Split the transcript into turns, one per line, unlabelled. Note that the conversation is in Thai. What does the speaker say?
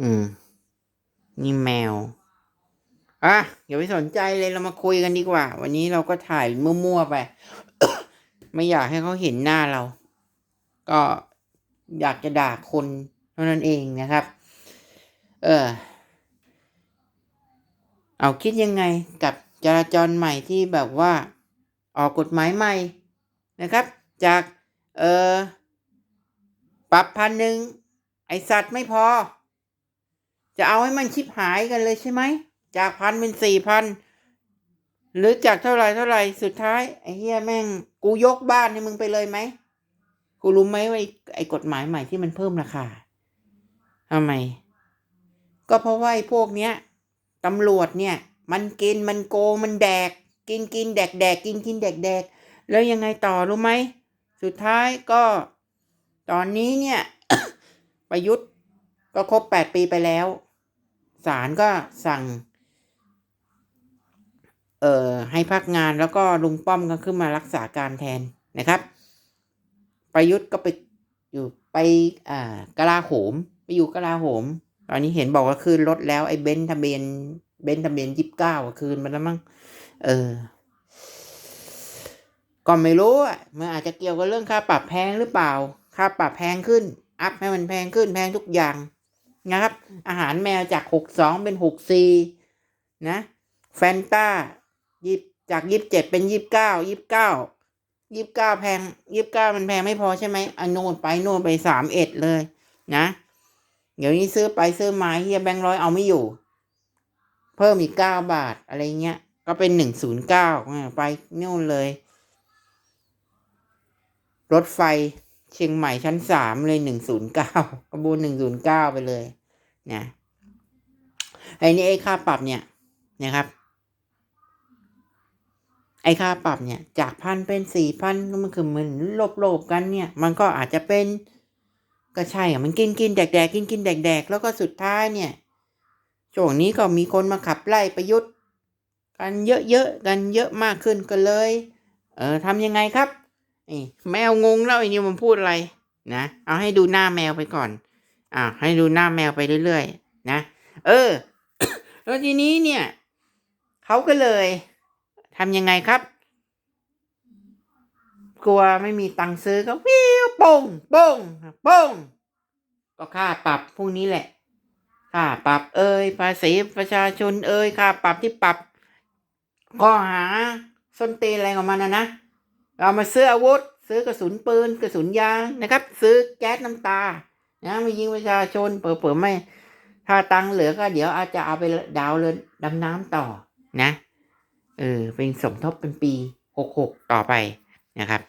อืม นี่แมว อะอย่าไปสนใจเลยเรามาคุยกันดีกว่า วันนี้เราก็ถ่ายมั่วๆไป ไม่อยากให้เขาเห็นหน้าเรา ก็อยากจะด่าคนเท่านั้นเองนะครับ เออ เอาคิดยังไงกับจราจรใหม่ที่แบบว่า ออกกฎหมายใหม่นะครับ จาก เออปรับพันหนึ่งไอสัตว์ไม่พอ จะเอาให้มันชิบหายกันเลยใช่ไหม จากพันเป็นสี่พันหรือจากเท่าไรเท่าไรสุดท้าย ไอ้เฮียแม่ง กูยกบ้านให้มึงไปเลยไหม กูรู้ไหมว่าไอ้ไอ้กฎหมายใหม่ที่มันเพิ่มราคาทำไม ก็เพราะว่าไอ้พวกเนี้ยตำรวจเนี่ย มันกินมันโกงมันแดก กินกินแดกแดกกินกินแดกแดกแล้วยังไงต่อรู้ไหม สุดท้ายก็ ตอนนี้เนี่ย ประยุทธ์ ก็ครบแปดปีไปแล้วศาลก็สั่ง เอ่อให้พักงานแล้วก็ลุงป้อมก็ขึ้นมารักษาการแทนนะครับ ประยุทธ์ก็ไปอยู่ไปอ่ากลาโหม ไปอยู่กลาโหม ตอนนี้เห็นบอกว่าคืนรถแล้วไอ้เบนทะเบียนเบนทะเบียนยี่สิบเก้าคืนมาแล้วมั้งเออก็ไม่รู้อะมันอาจจะเกี่ยวกับเรื่องค่าปรับแพงหรือเปล่า ค่าปรับแพงขึ้น อัพให้มันแพงขึ้นแพงทุกอย่าง นะครับ อาหารแมวจากหกสองเป็นหกสี่นะแฟนต้ายิบจากยี่สิบเจ็ดเป็นยี่สิบเก้ายี่สิบเก้ายี่สิบเก้าแพงยี่สิบเก้ามันแพงไม่พอใช่ไหมอันโน่นไปโน่นไปสามเอ็ดเลยนะ เดี๋ยวนี้ซื้อไปซื้อมาเฮียแบงค์ร้อยเอาไม่อยู่ เพิ่มอีกเก้าบาทอะไรเงี้ย ก็เป็นหนึ่งศูนย์เก้าไปโน่นเลย รถไฟ เชียงใหม่ชั้นสามเลยหนึ่งศูนย์เก้ากระบวนหนึ่งศูนย์เก้าไปเลยนะไอ้นี่ไอ้ค่าปรับเนี่ยนะครับ ไอ้ค่าปรับเนี่ย จากพันเป็นสี่พันมันคือมันลบๆกันเนี่ย มันก็อาจจะเป็นก็ใช่อะมันกินกินแดกแดกกินกินแดกแดกแล้วก็สุดท้ายเนี่ยช่วงนี้ก็มีคนมาขับไล่ประยุทธ์ กันเยอะๆกันเยอะมากขึ้นก็เลย เออทำยังไงครับ แมวงงแล้วไอ้นี่มันพูดอะไรนะเอาให้ดูหน้าแมวไปก่อนอ่าให้ดูหน้าแมวไปเรื่อยๆนะเออ แล้วทีนี้เนี่ยเขาก็เลยทำยังไงครับ กลัวไม่มีตังค์ซื้อก็วิวปงปงปงก็ค่าปรับพวกนี้แหละค่าปรับเอ่ยภาษีประชาชนเอ่ยค่าปรับที่ปรับข้อหาส้นตีนอะไรของมันนะนะ เรามาซื้ออาวุธ ซื้อกระสุนปืนกระสุนยางนะครับ ซื้อแก๊สน้ำตานะมายิงประชาชนเปิดๆไม่ ถ้าตังเหลือก็เดี๋ยวอาจจะเอาไปดาวเรือนดำน้ำต่อนะเออเป็นสมทบเป็นปีหกหกต่อไปนะครับ